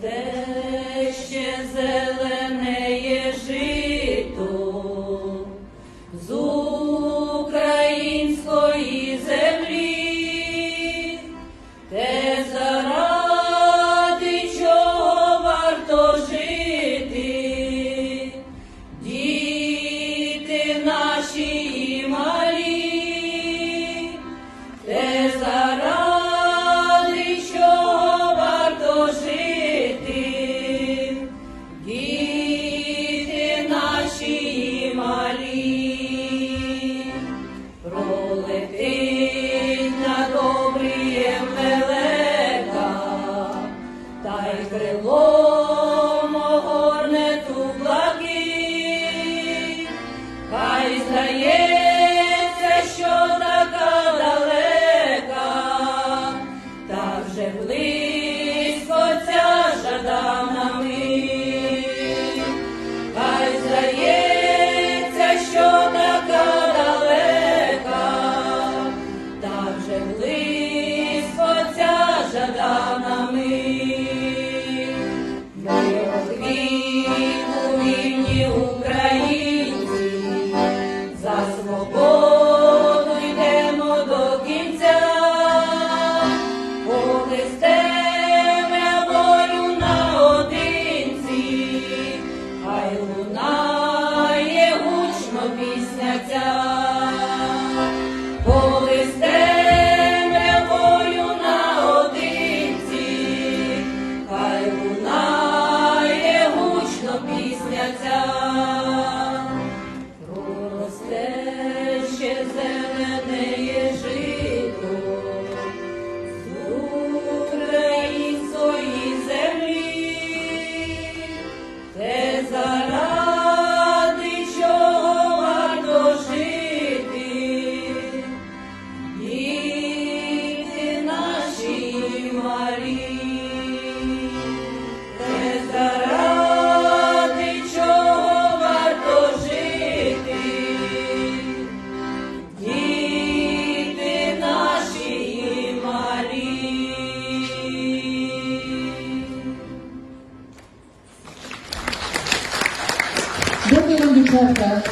Then.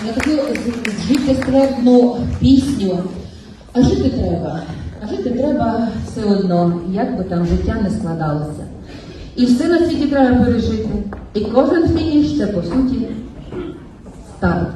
На таку життєствердну пісню. А жити треба. А жити треба все одно, як би там життя не складалося. І все на світі треба пережити. І кожен фініш це по суті старт.